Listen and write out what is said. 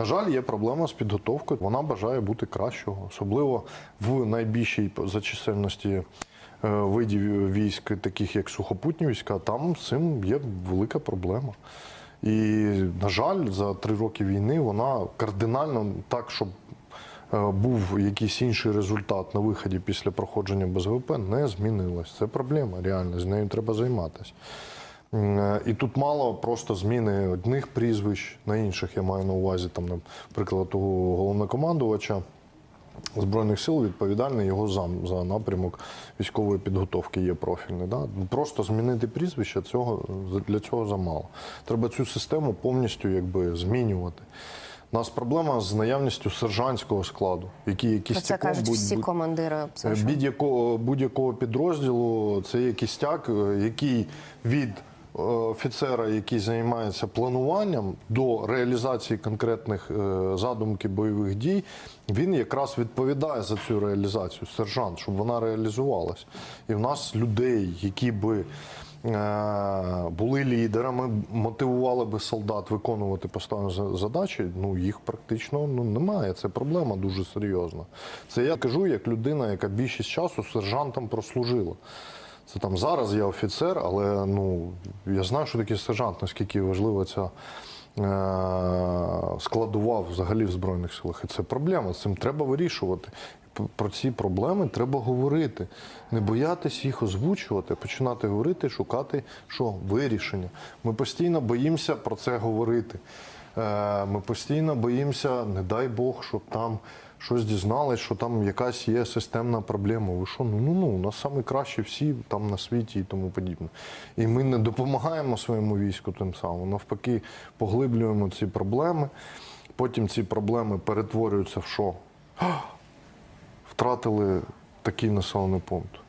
На жаль, є проблема з підготовкою. Вона бажає бути кращого, особливо в найбільшій за чисельності е, видів військ, таких як сухопутні війська. Там з цим є велика проблема. І, на жаль, за три роки війни вона кардинально так, щоб е, був якийсь інший результат на виході після проходження без ВП, не змінилась. Це проблема реально, з нею треба займатися. Е, І тут мало просто зміни одних прізвищ на інших. Я маю на увазі, там, наприклад, того головнокомандувача Збройних сил відповідальний його зам за напрямок військової підготовки є профільний. Да? Просто змінити прізвище цього для цього замало. Треба цю систему повністю якби змінювати. У нас проблема з наявністю сержантського складу, який якісь це кажуть всі командири. Е, Будь-якого будь-якого підрозділу це є кістяк, е, який від офіцера, який займається плануванням до реалізації конкретних е, задумки бойових дій, він якраз відповідає за цю реалізацію, сержант, щоб вона реалізувалась. І в нас людей, які би е, були лідерами, мотивували би солдат виконувати поставлені задачі. Ну їх практично ну немає. Це проблема дуже серйозна. Це я кажу як людина, яка більшість часу сержантом прослужила. Це там зараз я офіцер, але ну я знаю, що таке сержант, наскільки важлива ця е, складова взагалі в Збройних силах. І це проблема. З цим треба вирішувати. Про ці проблеми треба говорити, не боятись їх озвучувати, починати говорити, шукати що вирішення. Ми постійно боїмося про це говорити. Е, Ми постійно боїмося, не дай Бог, щоб там щось дізнались, що там якась є системна проблема. Ви що? Ну ну ну у нас найкраще всі там на світі і тому подібне. І ми не допомагаємо своєму війську тим самим. Навпаки, поглиблюємо ці проблеми. Потім ці проблеми перетворюються в що? Втратили такий населений пункт.